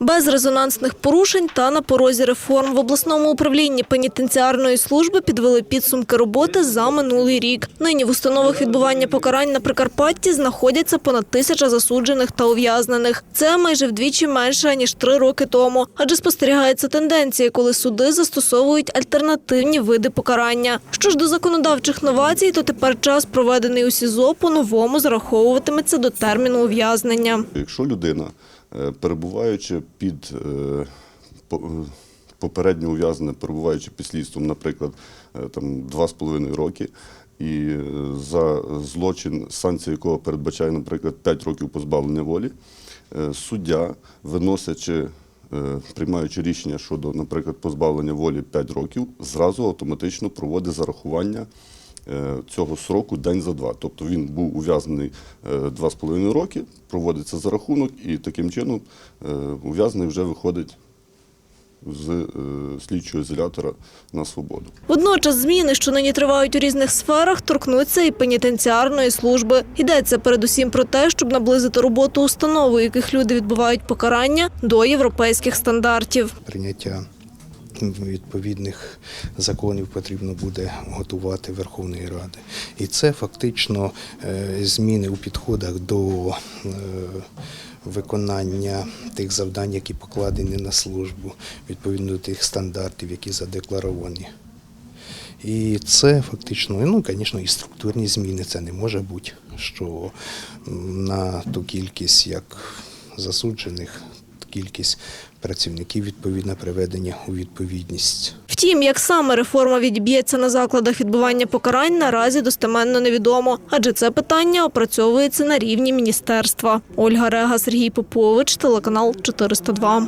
Без резонансних порушень та на порозі реформ в обласному управлінні пенітенціарної служби підвели підсумки роботи за минулий рік. Нині в установах відбування покарань на Прикарпатті знаходяться понад тисяча засуджених та ув'язнених. Це майже вдвічі менше ніж три роки тому. Адже спостерігається тенденція, коли суди застосовують альтернативні види покарання. Що ж до законодавчих новацій, то тепер час, проведений у СІЗО, по-новому зараховуватиметься до терміну ув'язнення. Якщо людина, перебуваючи під е, е, попередньо ув'язнене, перебуваючи під слідством, наприклад, е, там два з половиною роки, і е, за злочин, санкція якого передбачає, наприклад, 5 років позбавлення волі, е, суддя, виносячи, е, приймаючи рішення щодо, наприклад, позбавлення волі 5 років, зразу автоматично проводить зарахування е, цього сроку день за два. Тобто він був ув'язнений е, два з половиною роки, проводиться зарахунок, і таким чином е, ув'язнений вже виходить з е, слідчого ізолятора на свободу. Водночас зміни, що нині тривають у різних сферах, торкнуться і пенітенціарної служби. Йдеться передусім про те, щоб наблизити роботу установ, у яких люди відбувають покарання до європейських стандартів. прийняття відповідних законів потрібно буде готувати Верховної Ради. І це фактично е, зміни у підходах до е, виконання тих завдань, які покладені на службу, відповідно до тих стандартів, які задекларовані. І це фактично, ну, звісно, і структурні зміни. Це не може бути, що на ту кількість як засуджених, кількість працівників відповідно приведення у відповідність. Втім, як саме реформа відіб'ється на закладах відбування покарань, наразі достеменно невідомо, адже це питання опрацьовується на рівні міністерства. Ольга Рега, Сергій Попович, телеканал 402.